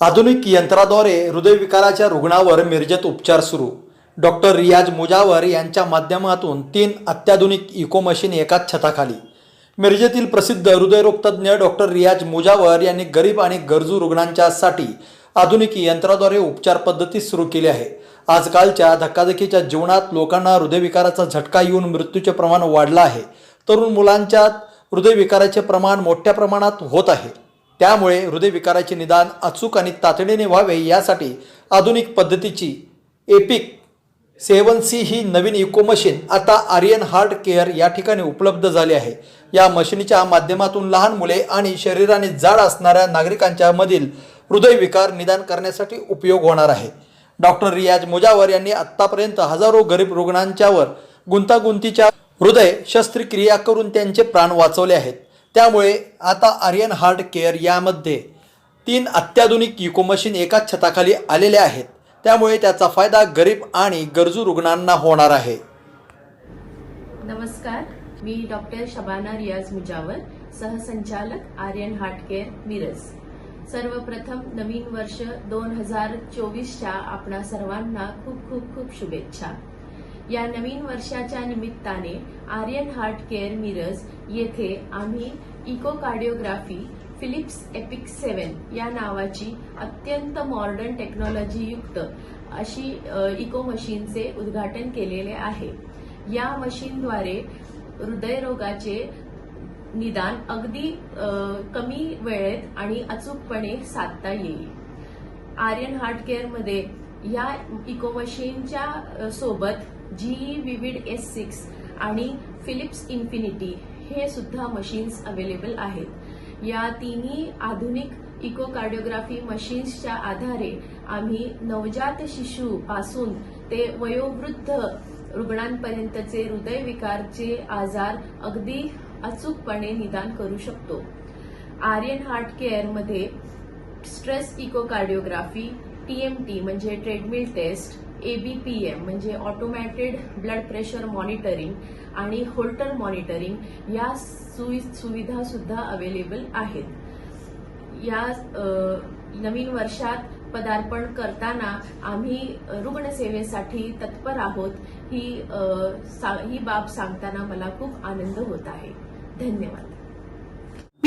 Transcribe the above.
आधुनिक यंत्राद्वारे हृदयविकाराच्या रुग्णावर मिरजेत उपचार सुरू. डॉक्टर रियाज मुजावर यांच्या माध्यमातून तीन अत्याधुनिक इको मशीन एकाच छताखाली. मिरजेतील प्रसिद्ध हृदयरोगतज्ञ डॉक्टर रियाज मुजावर यांनी गरीब आणि गरजू रुग्णांच्यासाठी आधुनिक यंत्राद्वारे उपचार पद्धती सुरू केली आहे. आजकालच्या धक्काधकीच्या जीवनात लोकांना हृदयविकाराचा झटका येऊन मृत्यूचे प्रमाण वाढलं आहे. तरुण मुलांच्या हृदयविकाराचे प्रमाण मोठ्या प्रमाणात होत आहे. त्यामुळे हृदयविकाराचे निदान अचूक आणि तातडीने व्हावे यासाठी आधुनिक पद्धतीची एपिक सेवन सी ही नवीन इको मशीन आता आर्यन हार्ट केअर या ठिकाणी उपलब्ध झाली आहे. या मशीनच्या माध्यमातून लहान मुले आणि शरीराने जाड असणाऱ्या नागरिकांच्या मधील हृदयविकार निदान करण्यासाठी उपयोग होणार आहे. डॉक्टर रियाज मुजावर यांनी आत्तापर्यंत हजारो गरीब रुग्णांच्यावर गुंतागुंतीच्या हृदय शस्त्रक्रिया करून त्यांचे प्राण वाचवले आहेत. त्यामुळे आता आर्यन हार्ट केअर यामध्ये तीन अत्याधुनिक इको मशीन एकाच छताखाली आलेल्या आहेत. त्यामुळे त्याचा फायदा गरीब आणि गरजू रुग्णांना होणार आहे. नमस्कार. मी डॉक्टर शबाना रियाज मुजावर सहसंचालक आर्यन हार्ट केअर मिरज. सर्वप्रथम नवीन वर्ष दोन हजार चोवीसच्या आपणा सर्वांना खूप खूप खूप शुभेच्छा. या नवीन वर्षाच्या निमित्ताने आर्यन हार्ट केअर मिरज येथे आम्ही echocardiography Philips epic seven या नावाची अत्यंत मॉडर्न टेक्नॉलॉजी युक्त अशी इको मशीनचे उद्घाटन केलेले आहे. या मशीनद्वारे हृदयरोगाचे निदान अगदी कमी वेळेत आणि अचूकपणे साधता येईल. आर्यन हार्ट केअरमध्ये या इको मशीनच्या सोबत जी विविड एस सिक्स आणि फिलिप्स इन्फिनिटी हे सुद्धा मशीन्स अवेलेबल आहेत. या तिन्ही आधुनिक इको कार्डिओग्राफी मशीन्सच्या आधारे आम्ही नवजात शिशू पासून ते वयोवृद्ध रुग्णांपर्यंतचे हृदयविकारचे आजार अगदी अचूकपणे निदान करू शकतो. आर्यन हार्ट केअरमध्ये स्ट्रेस इको कार्डिओग्राफी टीएमटी म्हणजे ट्रेडमिल टेस्ट एबीपीएम म्हणजे ऑटोमॅटेड ब्लड प्रेशर मॉनिटरिंग आणि होल्टर मॉनिटरिंग या सुविधा सुद्धा अवेलेबल आहेत. या नवीन वर्षात पदार्पण करताना आम्ही रुग्णसेवेसाठी तत्पर आहोत ही सा- ही बाब सांगताना मला खूप आनंद होत आहे. धन्यवाद.